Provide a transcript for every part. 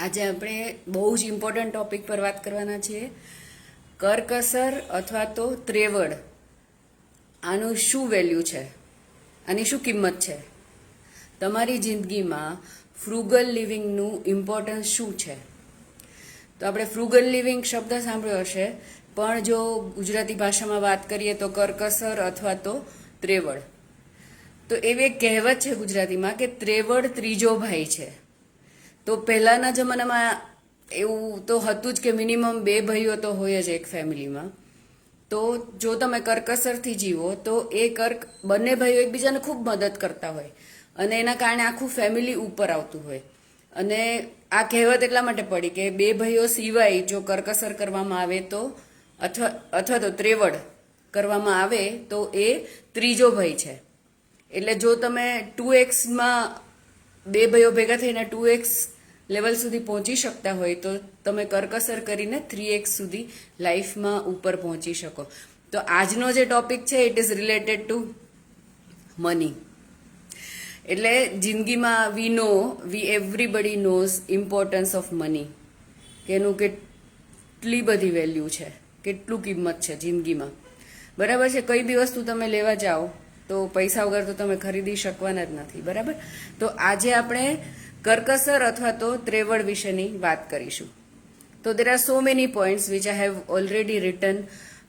આજે આપણે બહુ જ ઇમ્પોર્ટન્ટ ટોપિક પર વાત કરવાના છીએ. કરકસર અથવા તો ત્રેવડ. આનું શું વેલ્યુ છે? આની શું કિંમત છે? તમારી જિંદગીમાં ફ્રુગલ લિવિંગનું ઇમ્પોર્ટન્સ શું છે? તો આપણે ફ્રુગલ લિવિંગ શબ્દ સાંભળ્યો હશે, પણ જો ગુજરાતી ભાષામાં વાત કરીએ તો કરકસર અથવા તો ત્રેવડ. તો એવી એક કહેવત છે ગુજરાતીમાં કે ત્રેવડ ત્રીજો ભાઈ છે. તો પહેલાના જમાનામાં એવું તો હતું જ કે મિનિમમ બે ભાઈઓ તો હોય જ એક ફેમિલીમાં. તો જો તમે કરકસરથી જીવો, તો એ કર્ક બંને ભાઈઓ એકબીજાને ખૂબ મદદ કરતા હોય. અને એના કારણે આખું ફેમિલી ઉપર આવતું હોય. અને આ કહેવત એટલા માટે પડી કે બે ભાઈઓ સિવાય જો કરકસર કરવામાં આવે તો અથવા અથવા તો ત્રેવડ કરવામાં આવે તો એ ત્રીજો ભાઈ છે. એટલે જો તમે ટુ એક્સમાં બે ભાઈઓ ભેગા થઈને ટુ એક્સ લેવલ સુધી પહોંચી શકતા હોય તો તમે કરકસર કરીને થ્રી એક્સ સુધી લાઈફમાં ઉપર પહોંચી શકો. તો આજનો જે ટોપિક છે it is related to money એટલે જિંદગીમાં we know we everybody knows importance of money કે એનું કેટલી બધી વેલ્યુ છે, કેટલું કિંમત છે જિંદગીમાં. બરાબર છે? કઈ બી વસ્તુ તમે લેવા જાઓ તો પૈસા વગર તો તમે ખરીદી શકવાના જ નથી, બરાબર? તો આજે આપણે કરકસર અથવા તો ત્રેવડ વિશેની વાત કરીશું. તો there are so many points which I have already return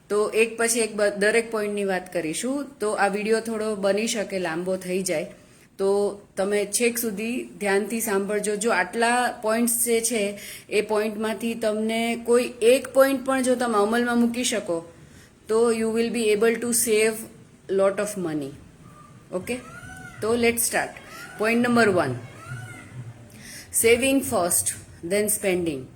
તો એક પછી એક દરેક પોઈન્ટની વાત કરીશું. તો આ વીડિયો થોડો બની શકે, લાંબો થઈ જાય. તો તમે છેક સુધી ધ્યાનથી સાંભળજો. જો આટલા પોઈન્ટ્સ જે છે, એ પોઈન્ટમાંથી તમને કોઈ એક પોઈન્ટ પણ જો તમે અમલમાં મૂકી શકો, તો you will be able to save lot of money okay તો let start point number one saving first then spending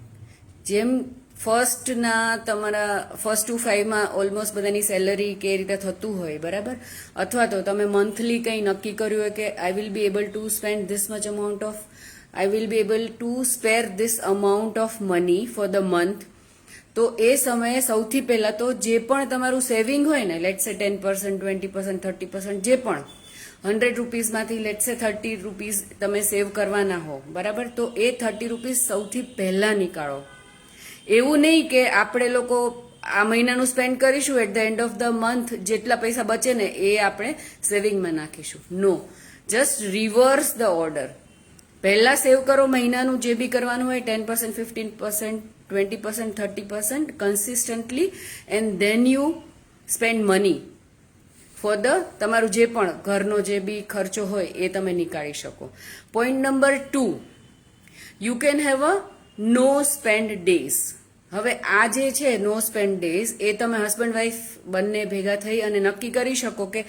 જેમ ફર્સ્ટના તમારા ફર્સ્ટ ટુ ફાઈવમાં ઓલમોસ્ટ બધાની સેલરી કે એ રીતે થતું હોય, બરાબર? અથવા તો તમે મંથલી કંઈ નક્કી કર્યું હોય કે I will be able to spend this much amount of I will be able to spare this amount of money for the month તો એ સમયે સૌથી પહેલાં તો જે પણ તમારું સેવિંગ હોય ને let say ten percent twenty percent thirty percent જે પણ હંડ્રેડ રૂપીઝમાંથી લેટ સે થર્ટી રૂપીઝ તમે સેવ કરવાના હો, બરાબર? તો એ થર્ટી રૂપીઝ સૌથી પહેલાં નીકાળો. એવું નહીં કે આપણે લોકો આ મહિનાનું સ્પેન્ડ કરીશું at the end of the month જેટલા પૈસા બચે ને, એ આપણે સેવિંગમાં નાખીશું. No just reverse the order પહેલાં સેવ કરો, મહિનાનું જે બી કરવાનું હોય ten percent fifteen percent twenty percent thirty percent consistently and then you spend money for the તમારું જે પણ ઘરનો જે બી ખર્ચો હોય એ તમે નીકાળી શકો. Point number two you can have a no spend days હવે આ જે છે નો સ્પેન્ડ ડેઝ એ તમે હસબન્ડ વાઈફ બંને ભેગા થઈ અને નક્કી કરી શકો કે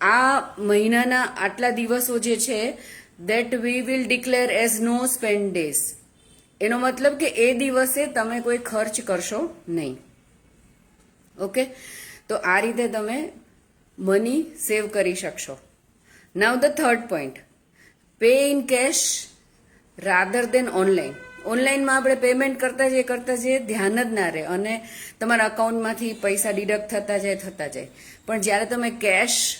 આ મહિનાના આટલા દિવસો જે છે that we will declare as no spend days એનો મતલબ કે એ દિવસે તમે કોઈ ખર્ચ કરશો નહીં. ઓકે? તો આ રીતે તમે મની સેવ કરી શકશો. Now the third point pay in cash rather than online ઓનલાઈનમાં આપણે પેમેન્ટ કરતા જઈએ કરતા જઈએ, ધ્યાન જ ના રહે અને તમારા અકાઉન્ટમાંથી પૈસા ડિડક્ટ થતા જાય થતા જાય. પણ જ્યારે તમે કેશ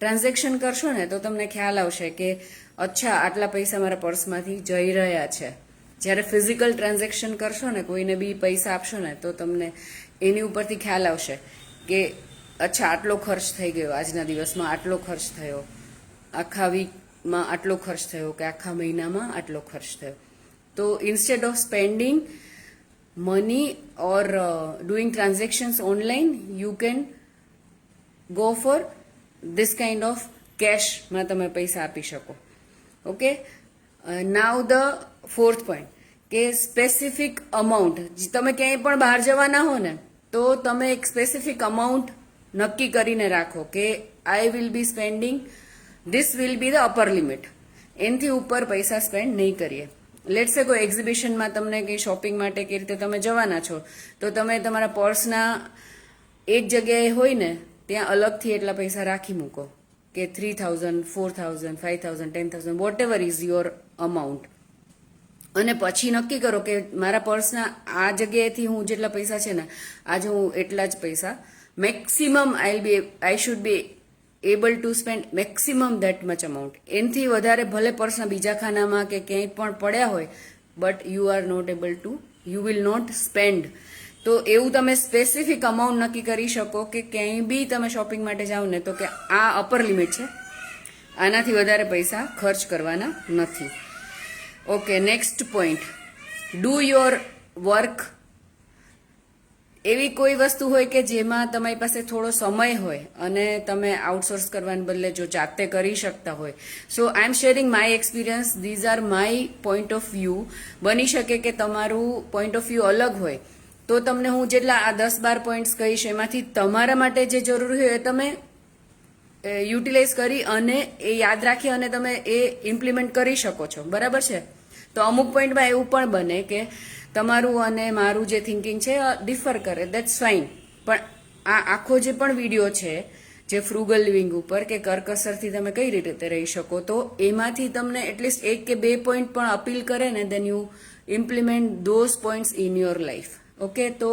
ટ્રાન્ઝેક્શન કરશો ને, તો તમને ખ્યાલ આવશે કે, અચ્છા, આટલા પૈસા મારા પર્સમાંથી જઈ રહ્યા છે. જ્યારે ફિઝિકલ ટ્રાન્ઝેક્શન કરશો ને, કોઈને બી પૈસા આપશો ને, તો તમને એની ઉપરથી ખ્યાલ આવશે કે, અચ્છા, આટલો ખર્ચ થઈ ગયો આજના દિવસમાં, આટલો ખર્ચ થયો. આખા વીકમાં આટલો ખર્ચ થયો કે આખા મહિનામાં આટલો ખર્ચ થયો. તો instead of spending money or doing transactions online you can go for this kind of કેશમાં તમે પૈસા આપી શકો. Okay now the fourth point કે સ્પેસિફિક અમાઉન્ટ તમે ક્યાંય પણ બહાર જવાના હો ને, તો તમે એક સ્પેસિફિક અમાઉન્ટ નક્કી કરીને રાખો કે I will be spending this will be the upper limit એનથી ઉપર પૈસા સ્પેન્ડ નહીં કરીએ. લેટ્સે કોઈ એક્ઝિબિશનમાં તમને કંઈ શોપિંગ માટે કઈ રીતે તમે જવાના છો, તો તમે તમારા પર્સના એક જગ્યાએ હોય ને, ત્યાં અલગથી એટલા પૈસા રાખી મૂકો કે three thousand four thousand five thousand ten thousand whatever is your amount અને પછી નક્કી કરો કે મારા પર્સના આ જગ્યાએથી હું જેટલા પૈસા છે ને, આજે હું એટલા જ પૈસા. Maximum I be I should be able to spend maximum that much amount એનથી વધારે ભલે પર્સના બીજા ખાનામાં કે ક્યાંય પણ પડ્યા હોય but you are not able to you will not spend તો એવું તમે સ્પેસિફિક અમાઉન્ટ નક્કી કરી શકો કે ક્યાંય બી તમે શોપિંગ માટે જાઓ ને, તો કે આ અપર લિમિટ છે. આનાથી વધારે પૈસા ખર્ચ કરવાના નથી. Okay next point do your work એવી કોઈ વસ્તુ હોય કે જેમાં તમારી પાસે થોડો સમય હોય અને તમે આઉટસોર્સ કરવાને બદલે જો જાતે કરી શકતા હોય. So I am sharing my experience these are my point of view બની શકે કે તમારું પોઈન્ટ ઓફ વ્યૂ અલગ હોય. તો તમને હું જેટલા આ દસ બાર પોઈન્ટ્સ કહીશ, એમાંથી તમારા માટે જે જરૂરી હોય એ તમે યુટિલાઇઝ કરી અને એ યાદ રાખી અને તમે એ ઇમ્પ્લિમેન્ટ કરી શકો છો. બરાબર છે? તો અમુક પોઈન્ટમાં એવું પણ બને કે તમારું અને મારું જે થિંકિંગ છે ડિફર કરે. દેટ્સ ફાઇન પણ આ આખો જે પણ વીડિયો છે, જે ફ્રુગલ લિવિંગ ઉપર કે કરકસરથી તમે કઈ રીતે રહી શકો, તો એમાંથી તમને એટલીસ્ટ એક કે બે પોઈન્ટ પણ અપીલ કરે ને then you implement those points in your life okay તો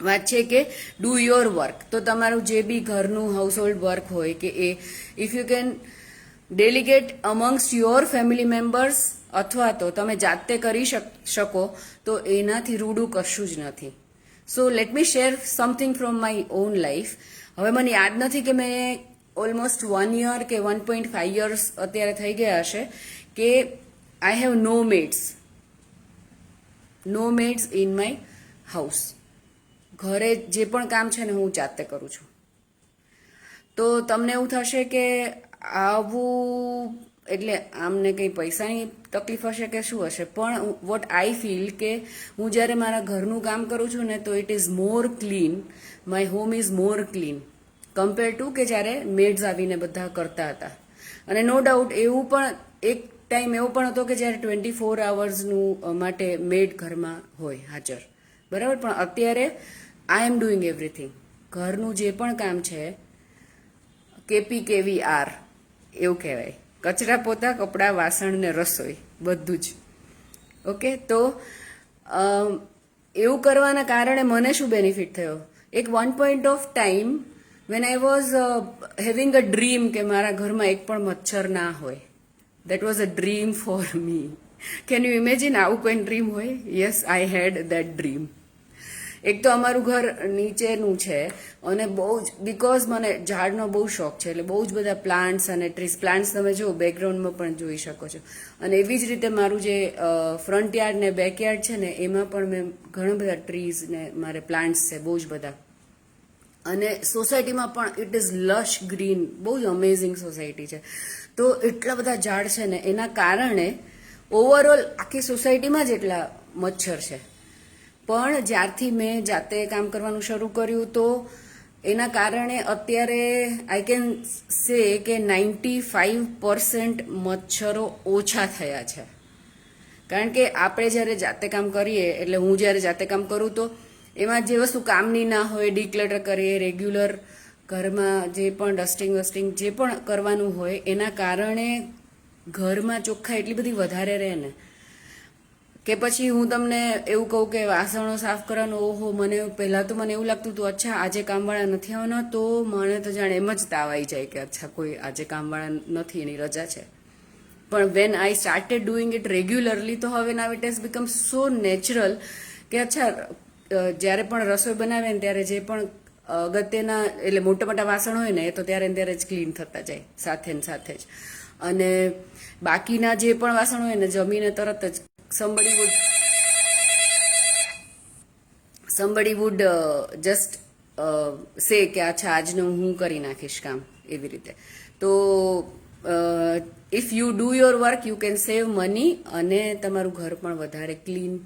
વાત છે કે ડુ યોર વર્ક તો તમારું જે બી ઘરનું હાઉસહોલ્ડ વર્ક હોય કે એ if you can delegate amongst your family members અથવા તો તમે જાતે કરી શક- તો એનાથી રૂડું કશું જ નથી. So let me share something from my own life હવે મને યાદ નથી કે મેં ઓલમોસ્ટ વન યર કે વન પોઈન્ટ ફાઈવ યર્સ અત્યારે થઈ ગયા હશે કે I have no maids no maids in my house ઘરે જે પણ કામ છે ને હું જાતે કરું છું. તો તમને એવું થશે કે આવું એટલે આમને કંઈ પૈસાની તકલીફ હશે કે શું હશે? પણ વોટ આઈ ફીલ કે હું જ્યારે મારા ઘરનું કામ કરું છું ને, તો it is more clean my home is more clean compare to કે જ્યારે મેડ્સ આવીને બધા કરતા હતા. અને નો ડાઉટ એવું પણ, એક ટાઈમ એવો પણ હતો કે જ્યારે ટ્વેન્ટી ફોર આવર્સનું માટે મેડ ઘરમાં હોય, હાજર. બરાબર? પણ અત્યારે આઈ એમ ડુઈંગ એવરીથિંગ ઘરનું જે પણ કામ છે કેપી કેવી આર એવું કહેવાય. કચરા પોતા, કપડાં, વાસણ ને રસોઈ, બધું જ. ઓકે તો એવું કરવાના કારણે મને શું બેનિફિટ થયો? એક one point of time when I was having a dream કે મારા ઘરમાં એક પણ મચ્છર ના હોય. That was a dream for me can you imagine આવું કોઈ ડ્રીમ હોય? Yes I had that dream એક તો અમારું ઘર નીચેનું છે અને બહુ જ બિકોઝ મને ઝાડનો બહુ શોખ છે, એટલે બહુ જ બધા પ્લાન્ટ્સ અને ટ્રીઝ પ્લાન્ટ્સ તમે જો બેકગ્રાઉન્ડમાં પણ જોઈ શકો છો. અને એવી જ રીતે મારું જે ફ્રન્ટ યાર્ડ ને બેકયાર્ડ છે ને, એમાં પણ મેં ઘણા બધા ટ્રીઝ ને મારે પ્લાન્ટ્સ છે, બહુ જ બધા. અને સોસાયટીમાં પણ ઇટ ઇઝ લશ ગ્રીન બહુ જ અમેઝિંગ સોસાયટી છે. તો એટલા બધા ઝાડ છે ને, એના કારણે ઓવરઓલ આખી સોસાયટીમાં જ એટલા મચ્છર છે. પણ જ્યારથી મેં જાતે કામ કરવાનું શરૂ કર્યું તો એના કારણે અત્યારે આઈ કેન સે કે નાઇન્ટી ફાઈવ પર્સન્ટ મચ્છરો ઓછા થયા છે. કારણ કે આપણે જ્યારે જાતે કામ કરીએ, એટલે હું જ્યારે જાતે કામ કરું તો એમાં જે વસ્તુ કામની ના હોય ડિક્લેટર કરીએ રેગ્યુલર ઘરમાં જે પણ ડસ્ટિંગ વસ્ટિંગ જે પણ કરવાનું હોય, એના કારણે ઘરમાં ચોખ્ખા એટલી બધી વધારે રહે ને કે પછી હું તમને એવું કહું કે વાસણો સાફ કરવાનું, ઓહો, મને પહેલાં તો મને એવું લાગતું હતું, અચ્છા, આજે કામવાળા નથી આવવાના, તો મને તો જાણે એમ જ તાવ આવી જાય કે, અચ્છા, કોઈ આજે કામવાળા નથી, એની રજા છે. પણ when I started doing it regularly તો હવે now it has become so natural કે, અચ્છા જ્યારે પણ રસોઈ બનાવે ને ત્યારે જે પણ અગત્યના, એટલે મોટા મોટા વાસણ હોય ને, એ તો ત્યારે ને ત્યારે જ ક્લીન થતા જાય, સાથે ને સાથે જ. અને બાકીના જે પણ વાસણ હોય ને, જમીને તરત જ somebody would somebody would uh, just uh, say કે અચ્છા આજનું હું કરી નાખીશ કામ એવી રીતે. તો if you do your work you can save money અને તમારું ઘર પણ વધારે ક્લીન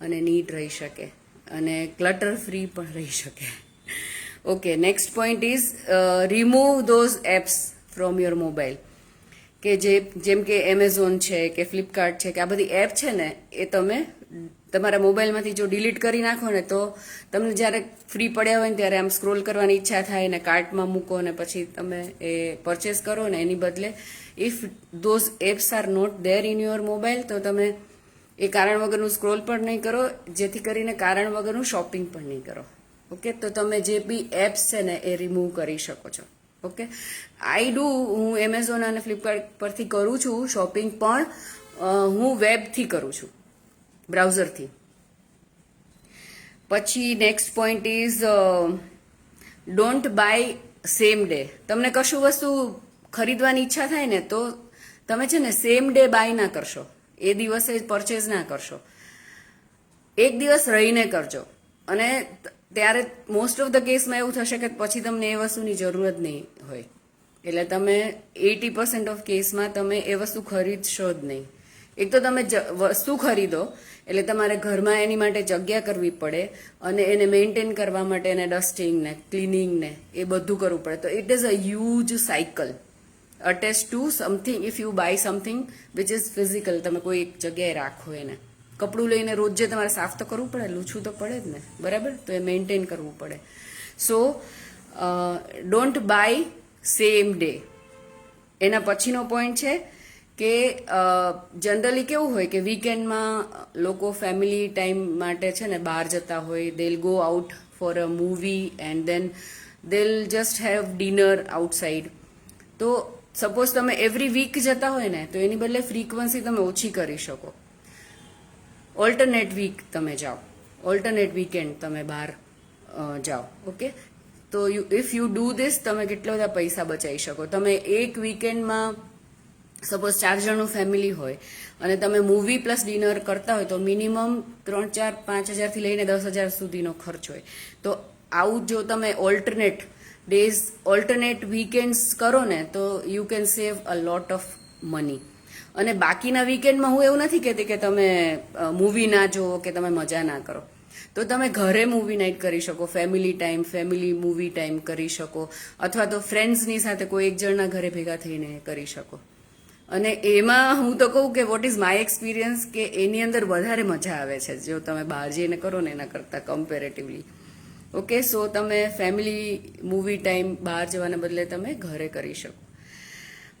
અને નીટ રહી શકે અને ક્લટર ફ્રી પણ રહી શકે. Okay next point is remove those apps from your mobile કે જે, જેમ કે એમેઝોન છે, કે ફ્લિપકાર્ટ છે, કે આ બધી એપ છે ને, એ તમે તમારા મોબાઈલમાંથી જો ડિલીટ કરી નાખો ને, તો તમને જ્યારે ફ્રી પડ્યા હોય ને, ત્યારે આમ સ્ક્રોલ કરવાની ઈચ્છા થાય ને, કાર્ટમાં મૂકો ને, પછી તમે એ પરચેસ કરો ને, એની બદલે if those apps are not there in your mobile તો તમે એ કારણ વગરનું સ્ક્રોલ પણ નહીં કરો, જેથી કરીને કારણ વગરનું શોપિંગ પણ નહીં કરો. ઓકે તો તમે જે બી એપ્સ છે ને, એ રિમૂવ કરી શકો છો. ઓકે આઈ ડુ હું એમેઝોન અને ફ્લિપકાર્ટ પરથી કરું છું શોપિંગ પણ હું વેબથી કરું છું. બ્રાઉઝરથી પછી next point is don't buy same day તમને કશું વસ્તુ ખરીદવાની ઈચ્છા થાય ને, તો તમે છે ને સેમ ડે બાય ના કરશો. એ દિવસે પરચેઝ ના કરશો. એક દિવસ રહીને કરજો. અને ત્યારે મોસ્ટ ઓફ ધ કેસમાં એવું થશે કે પછી તમને એ વસ્તુની જરૂર જ નહીં હોય. એટલે તમે એટી પર્સન્ટ ઓફ કેસમાં તમે એ વસ્તુ ખરીદશો જ નહીં. એક તો તમે વસ્તુ ખરીદો, એટલે તમારે ઘરમાં એની માટે જગ્યા કરવી પડે અને એને મેન્ટેન કરવા માટે એને ડસ્ટિંગ ને ક્લિનિંગ ને એ બધું કરવું પડે. તો it is a huge cycle attach to something if you buy something which is physical તમે કોઈ એક જગ્યાએ રાખો એને. કપડું લઈને રોજ તમારે સાફ તો કરવું પડે, લૂછું તો પડે જ ને. બરાબર? તો એ મેન્ટેન કરવું પડે. So don't buy same day એના પછીનો પોઈન્ટ છે કે જનરલી કેવું હોય કે વીકેન્ડમાં લોકો ફેમિલી ટાઈમ માટે છે ને બહાર જતા હોય they'll go out for a movie and then they'll just have dinner outside તો સપોઝ તમે એવરી વીક જતા હોય ને, તો એની બદલે ફ્રીક્વન્સી તમે ઓછી કરી શકો. ઓલ્ટરનેટ વીક તમે જાઓ. ઓલ્ટરનેટ વીકેન્ડ તમે બહાર જાઓ. ઓકે તો you if you do this તમે કેટલા બધા પૈસા બચાવી શકો? તમે એક વીકેન્ડમાં સપોઝ ચાર જણનું ફેમિલી હોય અને તમે મૂવી પ્લસ ડિનર કરતા હોય તો મિનિમમ ત્રણ, ચાર, પાંચ હજારથી લઈને દસ હજાર સુધીનો ખર્ચ હોય. તો આવું જો તમે ઓલ્ટરનેટ ડેઝ ઓલ્ટરનેટ વીકેન્ડ્સ કરો ને, તો you can save a lot of money અને બાકીના વીકેન્ડમાં હું એવું નથી કહેતી કે તમે મૂવી ના જુઓ કે તમે મજા ના કરો. તો તમે ઘરે મૂવી નાઇટ કરી શકો family time family movie time કરી શકો, અથવા તો ફ્રેન્ડ્સની સાથે કોઈ એક જણના ઘરે ભેગા થઈને કરી શકો. અને એમાં હું તો કહું કે વોટ ઇઝ માય એક્સપિરિયન્સ કે એની અંદર વધારે મજા આવે છે, જો તમે બહાર જઈને કરો ને એના કરતાં કમ્પેરેટિવલી ઓકે સો તમે ફેમિલી મૂવી ટાઈમ બહાર જવાના બદલે તમે ઘરે કરી શકો.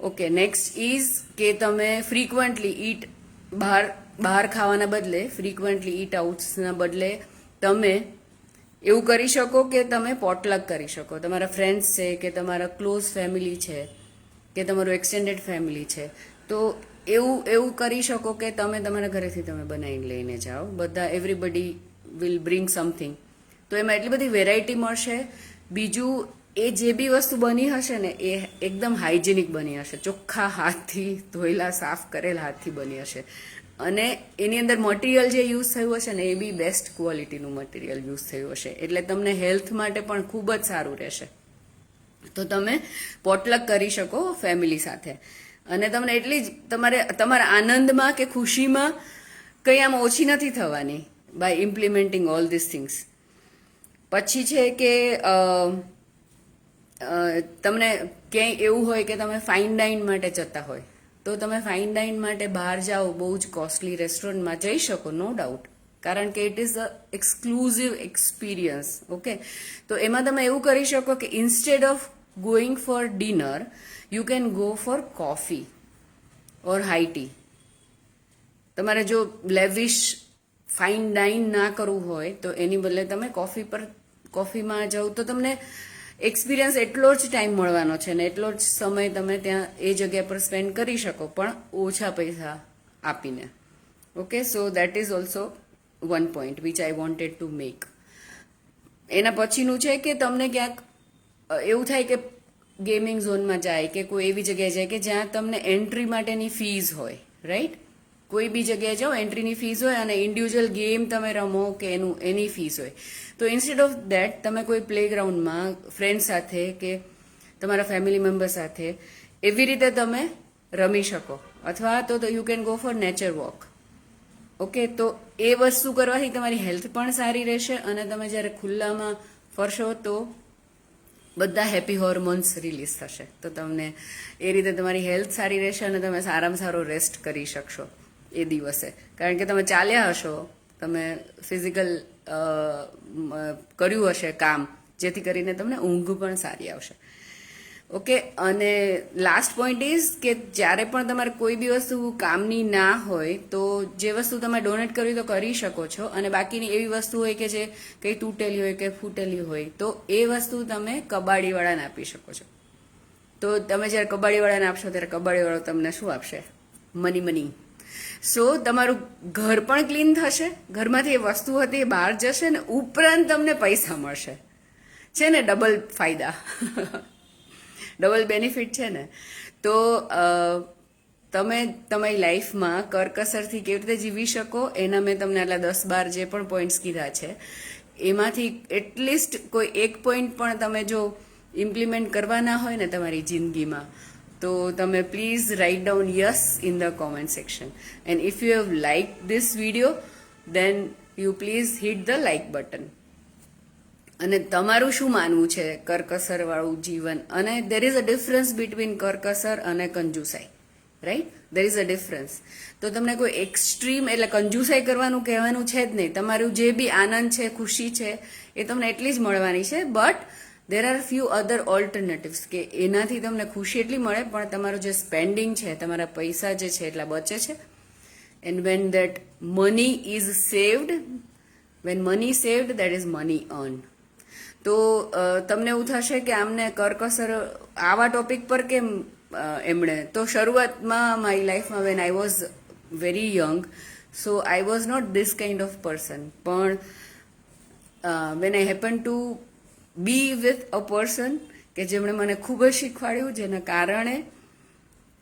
ઓકે નેક્સ્ટ ઇઝ કે તમે ફ્રીક્વન્ટલી ઈટ બહાર બહાર ખાવાના બદલે ફ્રીક્વન્ટલી ઈટ આઉટ્સના બદલે તમે એવું કરી શકો કે તમે પોટલક કરી શકો. તમારા ફ્રેન્ડ્સ છે કે તમારા ક્લોઝ ફેમિલી છે કે તમારું એક્સટેન્ડેડ ફેમિલી છે. તો એવું એવું કરી શકો કે તમે તમારા ઘરેથી તમે બનાવીને લઈને જાઓ. બધા એવરીબડી વિલ બ્રિંગ સમથિંગ તો એમાં એટલી બધી વેરાયટી મળશે. બીજું એ જે બી વસ્તુ બની હશે ને, એ એકદમ હાઇજેનિક બની હશે. ચોખ્ખા હાથથી ધોયેલા, સાફ કરેલા હાથથી બની હશે. અને એની અંદર મટીરિયલ જે યુઝ થયું હશે ને, એ બી બેસ્ટ ક્વોલિટીનું મટીરિયલ યુઝ થયું હશે. એટલે તમને હેલ્થ માટે પણ ખૂબ જ સારું રહેશે. તો તમે પોટલક કરી શકો ફેમિલી સાથે. અને તમને એટલી જ, તમારે, તમારા આનંદમાં કે ખુશીમાં કંઈ આમ ઓછી નથી થવાની by implementing all this things પછી છે કે તમને ક્યાંય એવું હોય કે તમે ફાઇન ડાઇન માટે જતા હોય, તો તમે ફાઇન ડાઇન માટે બહાર જાઓ, બહુ જ કોસ્ટલી રેસ્ટોરન્ટમાં જઈ શકો નો ડાઉટ કારણ કે it is a exclusive experience okay તો એમાં તમે એવું કરી શકો કે instead of going for dinner you can go for coffee or high tea તમારે જો લેવિશ ફાઇન ડાઇન ના કરવું હોય, તો એની બદલે તમે કોફી પર કોફીમાં જાઓ, તો તમને એક્સપિરિયન્સ એટલો જ ટાઈમ મળવાનો છે ને એટલો જ સમય તમે ત્યાં એ જગ્યા પર સ્પેન્ડ કરી શકો, પણ ઓછા પૈસા આપીને. Okay so that is also one point which I wanted to make એના પછીનું છે કે તમને ક્યાંક એવું થાય કે ગેમિંગ ઝોનમાં જાય કે કોઈ એવી જગ્યાએ જાય કે જ્યાં તમને એન્ટ્રી માટેની ફીઝ હોય રાઈટ કોઈ બી જગ્યાએ જાઓ એન્ટ્રીની ફીઝ હોય અને ઇન્ડિવિજ્યુઅલ ગેમ તમે રમો કે એનું, એની ફીસ હોય. તો ઇન્સ્ટેડ ઓફ દેટ તમે કોઈ પ્લેગ્રાઉન્ડમાં ફ્રેન્ડ સાથે કે તમારા ફેમિલી મેમ્બર સાથે, એવી રીતે તમે રમી શકો. અથવા તો you can go for nature walk okay તો એ વસ્તુ કરવાથી તમારી હેલ્થ પણ સારી રહેશે અને તમે જ્યારે ખુલ્લામાં ફરશો તો બધા હેપી હોર્મોન્સ રિલીઝ થશે. તો તમને એ રીતે તમારી હેલ્થ સારી રહેશે અને તમે સારામાં સારો રેસ્ટ કરી શકશો એ દિવસે. કારણ કે તમે ચાલ્યા હશો, તમે ફિઝિકલ કર્યું હશે કામ, જેથી કરીને તમને ઊંઘ પણ સારી આવશે. ઓકે, અને લાસ્ટ પોઈન્ટ ઇઝ કે જ્યારે પણ તમારે કોઈ બી વસ્તુ કામની ના હોય, તો જે વસ્તુ તમે ડોનેટ કરવી તો કરી શકો છો, અને બાકીની એવી વસ્તુ હોય કે જે કંઈ તૂટેલી હોય કે ફૂટેલી હોય, તો એ વસ્તુ તમે કબાડીવાળાને આપી શકો છો. તો તમે જ્યારે કબાડીવાળાને આપશો, ત્યારે કબાડીવાળો તમને શું આપશે? Money money. સો તમારું ઘર પણ ક્લીન થશે, ઘરમાંથી એ વસ્તુ હતી એ બહાર જશે ને ઉપરાંત તમને પૈસા મળશે. છે ને ડબલ ફાયદા. ડબલ બેનિફિટ છે ને. તો તમે તમારી લાઈફમાં કરકસરથી કેવી રીતે જીવી શકો, એના મેં તમને આટલા દસ બાર જે પણ પોઈન્ટ્સ કીધા છે, એમાંથી એટલીસ્ટ કોઈ એક પોઈન્ટ પણ તમે જો ઇમ્પ્લિમેન્ટ કરવાના હોય ને તમારી જિંદગીમાં તો તમે please write down yes in the comment section and if you have like this video then you please hit the like button અને તમારું શું માનવું છે કરકસરવાળું જીવન? અને there is a difference between કરકસર અને કંજુસાઈ right there is a difference તો તમને કોઈ એક્સ્ટ્રીમ એટલે કંજુસાઈ કરવાનું કહેવાનું છે જ નહીં. તમારું જે બી આનંદ છે, ખુશી છે, એ તમને એટલી જ મળવાની છે. But there are few other alternatives કે એનાથી તમને ખુશી એટલી મળે, પણ તમારું જે સ્પેન્ડિંગ છે, તમારા પૈસા જે છે એટલા બચે છે. And when that money is saved when money saved that is money earn તો તમને એવું થશે કે આમને કરકસર આવા ટોપિક પર કેમ એમણે? તો શરૂઆતમાં મારી લાઈફમાં when I was very young so I was not this kind of person પણ when I happen to be with a person કે જેમણે મને ખૂબ જ શીખવાડ્યું, જેના કારણે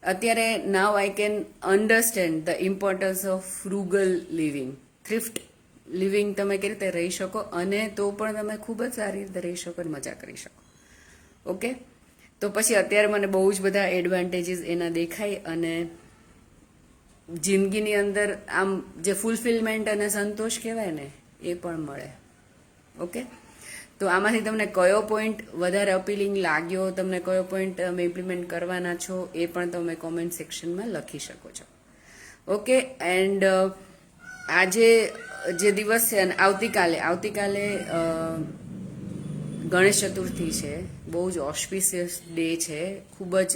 અત્યારે now I can understand the importance of frugal living thrift living તમે કેવી રીતે રહી શકો અને તો પણ તમે ખૂબ જ સારી રીતે રહી શકો અને મજા કરી શકો. ઓકે તો પછી અત્યારે મને બહુ જ બધા એડવાન્ટેજીસ એના દેખાય અને જિંદગીની અંદર આમ જે ફૂલફિલમેન્ટ અને સંતોષ કહેવાય ને, એ પણ મળે. ઓકે તો આમાંથી તમને કયો પોઈન્ટ વધારે અપીલિંગ લાગ્યો? તમને કયો પોઈન્ટ તમે ઇમ્પ્લિમેન્ટ કરવાના છો? એ પણ તમે કોમેન્ટ સેક્શનમાં લખી શકો છો. ઓકે એન્ડ આજે જે દિવસ છે અને આવતીકાલે આવતીકાલે ગણેશ ચતુર્થી છે. બહુ જ ઓસ્પિસિયસ ડે છે. ખૂબ જ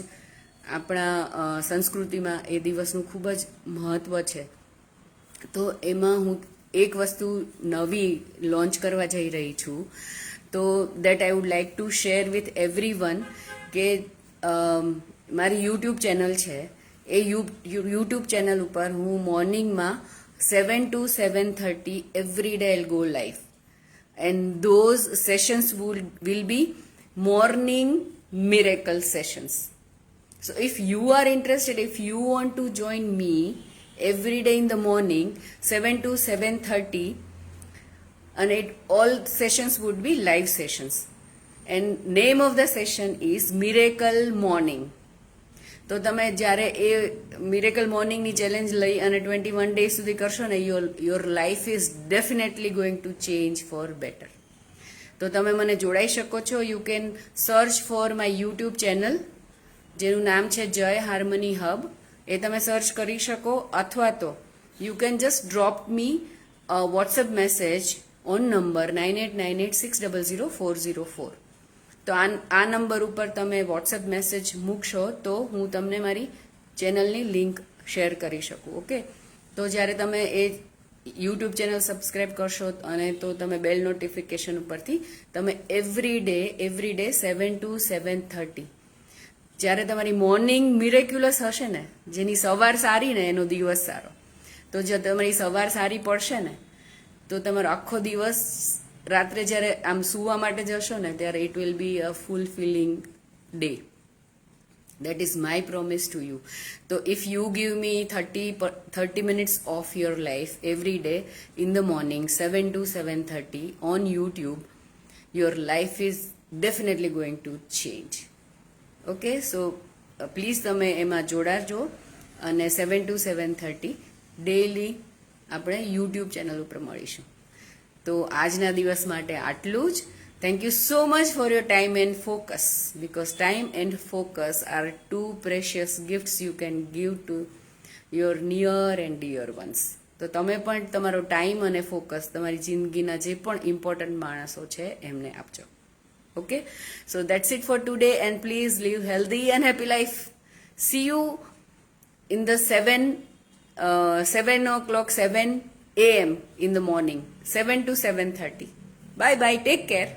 આપણા સંસ્કૃતિમાં એ દિવસનું ખૂબ જ મહત્વ છે. તો એમાં હું એક વસ્તુ નવી લોન્ચ કરવા જઈ રહી છું. તો that I would like to share with everyone કે મારી યુટ્યુબ ચેનલ છે. એ યુટ્યુબ ચેનલ ઉપર હું મોર્નિંગમાં seven two seven thirty every day L go life and those sessions will be morning miracle sessions so if you are interested, if you want to join me every day in the morning 7 to 7.30 and it, all sessions would be live sessions. And name of the session is miracle morning. તો તમે જ્યારે એ miracle મોર્નિંગની challenge લઈ અને twenty one day સુધી કરશો ને your your life is definitely going to change for better તો તમે મને જોડાઈ શકો છો. You can search for my YouTube channel જેનું નામ છે જય હાર્મની હબ એ તમે સર્ચ કરી શકો, અથવા તો you can just drop me WhatsApp message on number nine eight nine eight six double zero four zero four તો આ આ નંબર ઉપર તમે વોટ્સએપ મેસેજ મૂકશો, તો હું તમને મારી ચેનલની લિંક શેર કરી શકું ઓકે તો જ્યારે તમે એ યુટ્યુબ ચેનલ સબસ્ક્રાઇબ કરશો અને તો તમે બેલ નોટિફિકેશન ઉપરથી તમે every day every day seven two seven thirty જ્યારે તમારી મોર્નિંગ મિરેક્યુલસ હશે ને જેની સવાર સારી ને એનો દિવસ સારો તો જો તમારી સવાર સારી પડશે ને તો તમારો આખો દિવસ રાત્રે જ્યારે આમ સૂવા માટે જશો ને ત્યારે it will be a fulfilling day that is my promise to you so if you give me 30 per, 30 minutes of your life every day in the morning 7 to 7:30 on youtube your life is definitely going to change okay so please તમે એમાં જોડાજો અને seven two seven thirty daily આપણે YouTube channel ઉપર મળીશું. તો આજના દિવસ માટે આટલું જ. Thank you so much for your time and focus because time and focus are two precious gifts you can give to your near and dear ones તો તમે પણ તમારો ટાઈમ અને ફોકસ તમારી જિંદગીના જે પણ ઇમ્પોર્ટન્ટ માણસો છે, એમને આપજો. Okay? So that's it for today and please live healthy and happy life. See you in the 7 uh, 7 o'clock 7 a.m in the morning. 7 to 7.30 bye bye. Take care